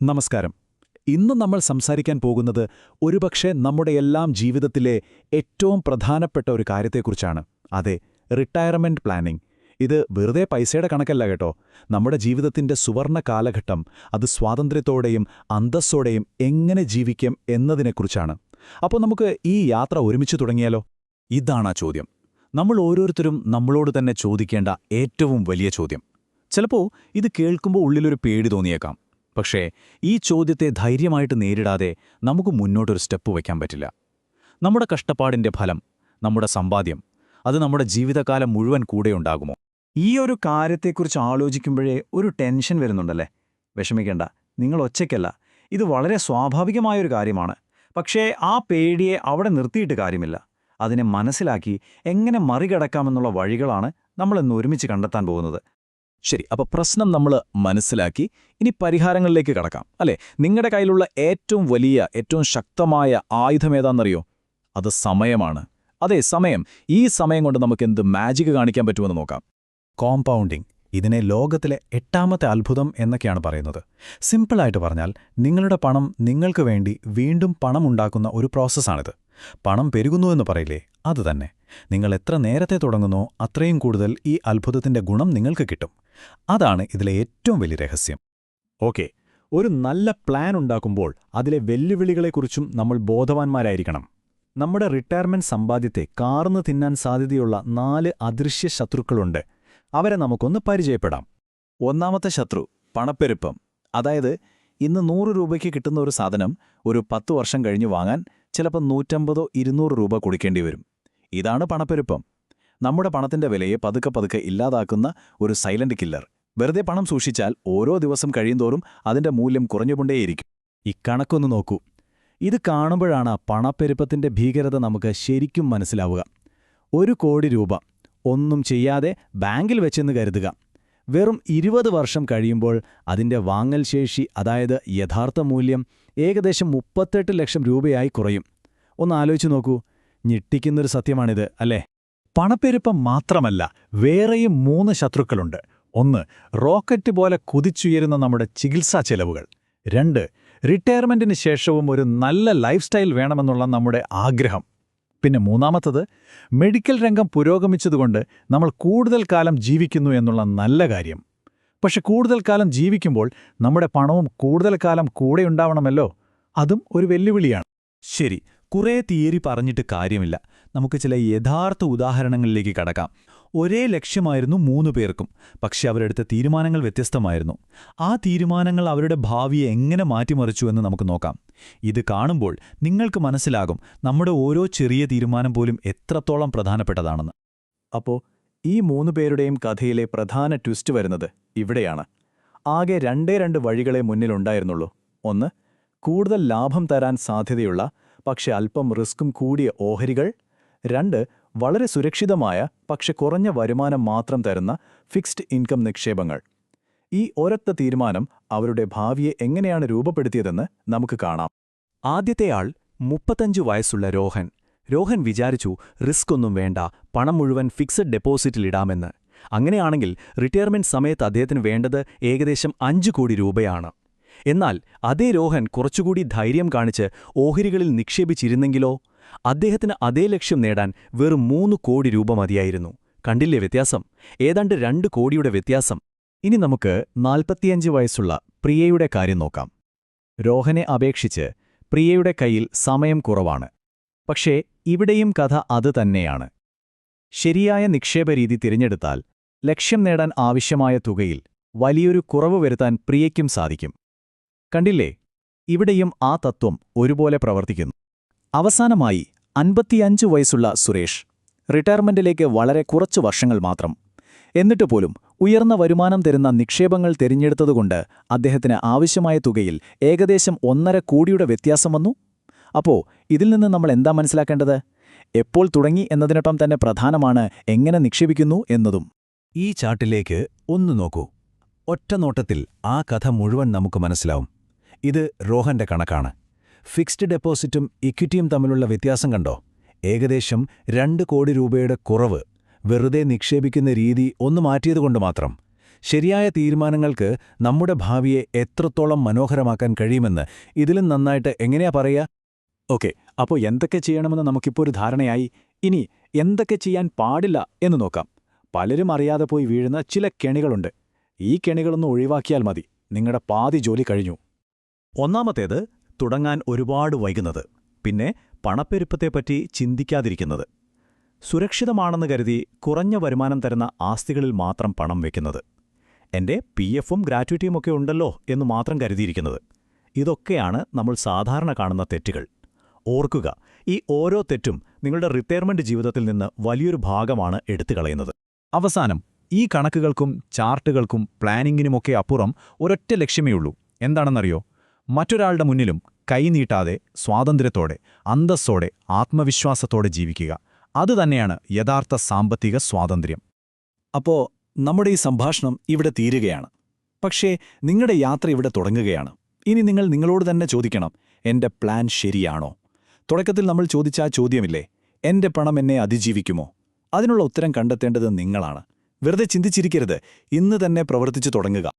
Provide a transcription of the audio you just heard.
നമസ്കാരം. ഇന്ന് നമ്മൾ സംസാരിക്കാൻ പോകുന്നത് ഒരുപക്ഷെ നമ്മുടെ എല്ലാം ജീവിതത്തിലെ ഏറ്റവും പ്രധാനപ്പെട്ട ഒരു കാര്യത്തെക്കുറിച്ചാണ്. അതെ റിട്ടയർമെന്റ് പ്ലാനിംഗ്. ഇത് വെറുതെ പൈസയുടെ കണക്കല്ല കേട്ടോ. നമ്മുടെ ജീവിതത്തിന്റെ സുവർണ കാലഘട്ടം അത് സ്വാതന്ത്ര്യത്തോടെയും അന്തസ്സോടെയും എങ്ങനെ ജീവിക്കും എന്നതിനെക്കുറിച്ചാണ്. അപ്പോൾ നമുക്ക് ഈ യാത്ര ഒരുമിച്ച് തുടങ്ങിയാലോ? ഇതാണ് ആ ചോദ്യം. നമ്മൾ ഓരോരുത്തരും നമ്മളോട് തന്നെ ചോദിക്കേണ്ട ഏറ്റവും വലിയ ചോദ്യം. ചിലപ്പോൾ ഇത് കേൾക്കുമ്പോൾ ഉള്ളിലൊരു പേടി തോന്നിയേക്കാം. പക്ഷേ ഈ ചോദ്യത്തെ ധൈര്യമായിട്ട് നേരിടാതെ നമുക്ക് മുന്നോട്ടൊരു സ്റ്റെപ്പ് വയ്ക്കാൻ പറ്റില്ല. നമ്മുടെ കഷ്ടപ്പാടിന്റെ ഫലം നമ്മുടെ സമ്പാദ്യം അത് നമ്മുടെ ജീവിതകാലം മുഴുവൻ കൂടെയുണ്ടാകുമോ ഈ ഒരു കാര്യത്തെക്കുറിച്ച് ആലോചിക്കുമ്പോഴേ ഒരു ടെൻഷൻ വരുന്നുണ്ടല്ലേ? വിഷമിക്കേണ്ട നിങ്ങൾ ഒറ്റയ്ക്കല്ല. ഇത് വളരെ സ്വാഭാവികമായൊരു കാര്യമാണ്. പക്ഷേ ആ പേടിയെ അവിടെ നിർത്തിയിട്ട് കാര്യമില്ല. അതിനെ മനസ്സിലാക്കി എങ്ങനെ മറികടക്കാമെന്നുള്ള വഴികളാണ് നമ്മളിന്ന് ഒരുമിച്ച് കണ്ടെത്താൻ പോകുന്നത്. ശരി അപ്പൊ പ്രശ്നം നമ്മൾ മനസ്സിലാക്കി. ഇനി പരിഹാരങ്ങളിലേക്ക് കടക്കാം. അല്ലെ? നിങ്ങളുടെ കയ്യിലുള്ള ഏറ്റവും വലിയ ഏറ്റവും ശക്തമായ ആയുധം ഏതാണെന്നറിയോ? അത് സമയമാണ്. അതെ സമയം. ഈ സമയം കൊണ്ട് നമുക്ക് എന്ത് മാജിക് കാണിക്കാൻ പറ്റുമെന്ന് നോക്കാം. കോമ്പൗണ്ടിംഗ് ഇതിനെ ലോകത്തിലെ എട്ടാമത്തെ അത്ഭുതം എന്നൊക്കെയാണ് പറയുന്നത്. സിമ്പിളായിട്ട് പറഞ്ഞാൽ നിങ്ങളുടെ പണം നിങ്ങൾക്ക് വേണ്ടി വീണ്ടും പണം ഉണ്ടാക്കുന്ന ഒരു പ്രോസസ്സാണിത് പണം പെരുകുന്നുവെന്ന് പറയില്ലേ? അത് തന്നെ. നിങ്ങൾ എത്ര നേരത്തെ തുടങ്ങുന്നോ അത്രയും കൂടുതൽ ഈ അത്ഭുതത്തിന്റെ ഗുണം നിങ്ങൾക്ക് കിട്ടും. അതാണ് ഇതിലെ ഏറ്റവും വലിയ രഹസ്യം. ഓക്കെ. ഒരു നല്ല പ്ലാൻ ഉണ്ടാക്കുമ്പോൾ അതിലെ വെല്ലുവിളികളെക്കുറിച്ചും നമ്മൾ ബോധവാന്മാരായിരിക്കണം. നമ്മുടെ റിട്ടയർമെന്റ് സമ്പാദ്യത്തെ കാർന്നു തിന്നാൻ സാധ്യതയുള്ള നാല് അദൃശ്യ ശത്രുക്കളുണ്ട്. അവരെ നമുക്കൊന്ന് പരിചയപ്പെടാം. ഒന്നാമത്തെ ശത്രു പണപ്പെരുപ്പം. അതായത് ഇന്ന് നൂറ് രൂപയ്ക്ക് കിട്ടുന്ന ഒരു സാധനം ഒരു പത്തു വർഷം കഴിഞ്ഞു വാങ്ങാൻ ചിലപ്പോൾ നൂറ്റമ്പതോ ഇരുന്നൂറ് രൂപ കൊടുക്കേണ്ടി വരും. ഇതാണ് പണപ്പെരുപ്പം. നമ്മുടെ പണത്തിന്റെ വിലയെ പതുക്കെ പതുക്കെ ഇല്ലാതാക്കുന്ന ഒരു സൈലന്റ് കില്ലർ. വെറുതെ പണം സൂക്ഷിച്ചാൽ ഓരോ ദിവസം കഴിയുന്തോറും അതിന്റെ മൂല്യം കുറഞ്ഞുകൊണ്ടേയിരിക്കും. ഇക്കണക്കൊന്ന് നോക്കൂ. ഇത് കാണുമ്പോഴാണ് പണപ്പെരുപ്പത്തിന്റെ ഭീകരത നമുക്ക് ശരിക്കും മനസ്സിലാവുക. ഒരു കോടി രൂപ. ഒന്നും ചെയ്യാതെ ബാങ്കിൽ വെച്ചെന്ന് കരുതുക. വെറും ഇരുപത് വർഷം കഴിയുമ്പോൾ അതിന്റെ വാങ്ങൽ ശേഷി അതായത് യഥാർത്ഥ മൂല്യം ഏകദേശം മുപ്പത്തെട്ട് ലക്ഷം രൂപയായി കുറയും. ഒന്ന് ആലോചിച്ചു നോക്കൂ. ഞെട്ടിക്കുന്നൊരു സത്യമാണിത് അല്ലേ? പണപ്പെരുപ്പം മാത്രമല്ല വേറെയും മൂന്ന് ശത്രുക്കളുണ്ട്. ഒന്ന് റോക്കറ്റ് പോലെ കുതിച്ചുയരുന്ന നമ്മുടെ ചികിത്സാ ചെലവുകൾ. രണ്ട് റിട്ടയർമെന്റിന് ശേഷവും ഒരു നല്ല ലൈഫ് സ്റ്റൈൽ വേണമെന്നുള്ള നമ്മുടെ ആഗ്രഹം. പിന്നെ മൂന്നാമത്തത് മെഡിക്കൽ രംഗം പുരോഗമിച്ചതുകൊണ്ട് നമ്മൾ കൂടുതൽ കാലം ജീവിക്കുന്നു എന്നുള്ള നല്ല കാര്യം. പക്ഷെ കൂടുതൽ കാലം ജീവിക്കുമ്പോൾ നമ്മുടെ പണവും കൂടുതൽ കാലം കൂടെ ഉണ്ടാവണമല്ലോ. അതും ഒരു വെല്ലുവിളിയാണ്. ശരി കുറേ തിയറി പറഞ്ഞിട്ട് കാര്യമില്ല. നമുക്ക് ചില യഥാർത്ഥ ഉദാഹരണങ്ങളിലേക്ക് കടക്കാം. ഒരേ ലക്ഷ്യമായിരുന്നു മൂന്നു പേർക്കും. പക്ഷെ അവരെടുത്ത തീരുമാനങ്ങൾ വ്യത്യസ്തമായിരുന്നു. ആ തീരുമാനങ്ങൾ അവരുടെ ഭാവിയെ എങ്ങനെ മാറ്റിമറിച്ചു എന്ന് നമുക്ക് നോക്കാം. ഇത് കാണുമ്പോൾ നിങ്ങൾക്ക് മനസ്സിലാകും നമ്മുടെ ഓരോ ചെറിയ തീരുമാനം പോലും എത്രത്തോളം പ്രധാനപ്പെട്ടതാണെന്ന്. അപ്പോ ഈ മൂന്നു പേരുടെയും കഥയിലെ പ്രധാന ട്വിസ്റ്റ് വരുന്നത് ഇവിടെയാണ്. ആകെ രണ്ടേ രണ്ട് വഴികളെ മുന്നിലുണ്ടായിരുന്നുള്ളൂ ഒന്ന് കൂടുതൽ ലാഭം തരാൻ സാധ്യതയുള്ള പക്ഷെ അല്പം റിസ്ക്കും കൂടിയ ഓഹരികൾ. രണ്ട് വളരെ സുരക്ഷിതമായ പക്ഷെ കുറഞ്ഞ വരുമാനം മാത്രം തരുന്ന ഫിക്സ്ഡ് ഇൻകം നിക്ഷേപങ്ങൾ. ഈ ഒരൊറ്റ തീരുമാനം അവരുടെ ഭാവിയെ എങ്ങനെയാണ് രൂപപ്പെടുത്തിയതെന്ന് നമുക്ക് കാണാം. ആദ്യത്തെയാൾ മുപ്പത്തഞ്ചു വയസ്സുള്ള രോഹൻ. രോഹൻ വിചാരിച്ചു റിസ്ക് ഒന്നും വേണ്ട പണം മുഴുവൻ ഫിക്സഡ് ഡെപ്പോസിറ്റിലിടാമെന്ന് അങ്ങനെയാണെങ്കിൽ റിട്ടയർമെന്റ് സമയത്ത് അദ്ദേഹത്തിന് വേണ്ടത് ഏകദേശം അഞ്ചു കോടി രൂപയാണ്. എന്നാൽ അതേ രോഹൻ കുറച്ചുകൂടി ധൈര്യം കാണിച്ച് ഓഹരികളിൽ നിക്ഷേപിച്ചിരുന്നെങ്കിലോ? അദ്ദേഹത്തിന് അതേ ലക്ഷ്യം നേടാൻ വെറും മൂന്ന് കോടി രൂപ മതിയായിരുന്നു. കണ്ടില്ലേ വ്യത്യാസം? ഏതാണ്ട് രണ്ട് കോടിയുടെ വ്യത്യാസം. ഇനി നമുക്ക് നാൽപ്പത്തിയഞ്ച് വയസ്സുള്ള പ്രിയയുടെ കാര്യം നോക്കാം. രോഹനെ അപേക്ഷിച്ച് പ്രിയയുടെ കയ്യിൽ സമയം കുറവാണ്. പക്ഷേ ഇവിടെയും കഥ അത് തന്നെയാണ്. ശരിയായ നിക്ഷേപരീതി തിരഞ്ഞെടുത്താൽ ലക്ഷ്യം നേടാൻ ആവശ്യമായ തുകയിൽ വലിയൊരു കുറവ് വരുത്താൻ പ്രിയയ്ക്കും സാധിക്കും. കണ്ടില്ലേ? ഇവിടെയും ആ തത്വം ഒരുപോലെ പ്രവർത്തിക്കുന്നു. അവസാനമായി അൻപത്തിയഞ്ച് വയസ്സുള്ള സുരേഷ് റിട്ടയർമെന്റിലേക്ക് വളരെ കുറച്ച് വർഷങ്ങൾ മാത്രം. എന്നിട്ട് പോലും ഉയർന്ന വരുമാനം തരുന്ന നിക്ഷേപങ്ങൾ തിരഞ്ഞെടുത്തതുകൊണ്ട് അദ്ദേഹത്തിന് ആവശ്യമായ തുകയിൽ ഏകദേശം ഒന്നര കോടിയുടെ വ്യത്യാസം വന്നു. അപ്പോൾ ഇതിൽ നിന്ന് നമ്മൾ എന്താ മനസ്സിലാക്കേണ്ടത്? എപ്പോൾ തുടങ്ങി എന്നതിനൊപ്പം തന്നെ പ്രധാനമാണ് എങ്ങനെ നിക്ഷേപിക്കുന്നു എന്നതും. ഈ ചാട്ടിലേക്ക് ഒന്ന് നോക്കൂ. ഒറ്റ നോട്ടത്തിൽ ആ കഥ മുഴുവൻ നമുക്ക് മനസ്സിലാവും. ഇത് റോഹന്റെ കണക്കാണ്. ഫിക്സ്ഡ് ഡെപ്പോസിറ്റും ഇക്വിറ്റിയും തമ്മിലുള്ള വ്യത്യാസം കണ്ടോ? ഏകദേശം രണ്ട് കോടി രൂപയുടെ കുറവ് വെറുതെ നിക്ഷേപിക്കുന്ന രീതി ഒന്ന് മാറ്റിയതുകൊണ്ട് മാത്രം. ശരിയായ തീരുമാനങ്ങൾക്ക് നമ്മുടെ ഭാവിയെ എത്രത്തോളം മനോഹരമാക്കാൻ കഴിയുമെന്ന് ഇതിലും നന്നായിട്ട് എങ്ങനെയാ പറയുക ഓക്കെ അപ്പോൾ എന്തൊക്കെ ചെയ്യണമെന്ന് നമുക്കിപ്പോൾ ഒരു ധാരണയായി. ഇനി എന്തൊക്കെ ചെയ്യാൻ പാടില്ല എന്ന് നോക്കാം. പലരും അറിയാതെ പോയി വീഴുന്ന ചില കെണികളുണ്ട്. ഈ കെണികളൊന്നും ഒഴിവാക്കിയാൽ മതി. നിങ്ങളുടെ പാതി ജോലി കഴിഞ്ഞു. ഒന്നാമത്തേത് തുടങ്ങാൻ ഒരുപാട് വൈകുന്നത് പിന്നെ പണപ്പെരുപ്പത്തെപ്പറ്റി ചിന്തിക്കാതിരിക്കുന്നത്. സുരക്ഷിതമാണെന്ന് കരുതി കുറഞ്ഞ വരുമാനം തരുന്ന ആസ്തികളിൽ മാത്രം പണം വയ്ക്കുന്നത് എന്റെ പി എഫും ഗ്രാറ്റുവിറ്റിയും ഒക്കെ ഉണ്ടല്ലോ എന്ന് മാത്രം കരുതിയിരിക്കുന്നത്. ഇതൊക്കെയാണ് നമ്മൾ സാധാരണ കാണുന്ന തെറ്റുകൾ. ഓർക്കുക ഈ ഓരോ തെറ്റും നിങ്ങളുടെ റിട്ടയർമെന്റ് ജീവിതത്തിൽ നിന്ന് വലിയൊരു ഭാഗമാണ് എടുത്തു കളയുന്നത്. അവസാനം ഈ കണക്കുകൾക്കും ചാർട്ടുകൾക്കും പ്ലാനിങ്ങിനുമൊക്കെ അപ്പുറം ഒരൊറ്റ ലക്ഷ്യമേ ഉള്ളൂ. എന്താണെന്നറിയോ? മറ്റൊരാളുടെ മുന്നിലും കൈനീട്ടാതെ സ്വാതന്ത്ര്യത്തോടെ അന്തസ്സോടെ ആത്മവിശ്വാസത്തോടെ ജീവിക്കുക. അതുതന്നെയാണ് യഥാർത്ഥ സാമ്പത്തിക സ്വാതന്ത്ര്യം. അപ്പോ നമ്മുടെ ഈ സംഭാഷണം ഇവിടെ തീരുകയാണ്. പക്ഷേ നിങ്ങളുടെ യാത്ര ഇവിടെ തുടങ്ങുകയാണ്. ഇനി നിങ്ങൾ നിങ്ങളോട് തന്നെ ചോദിക്കണം എന്റെ പ്ലാൻ ശരിയാണോ? തുടക്കത്തിൽ നമ്മൾ ചോദിച്ച ആ ചോദ്യമില്ലേ എന്റെ പണം എന്നെ അതിജീവിക്കുമോ? അതിനുള്ള ഉത്തരം കണ്ടെത്തേണ്ടത് നിങ്ങളാണ്. വെറുതെ ചിന്തിച്ചിരിക്കരുത് ഇന്ന് തന്നെ പ്രവർത്തിച്ചു തുടങ്ങുക.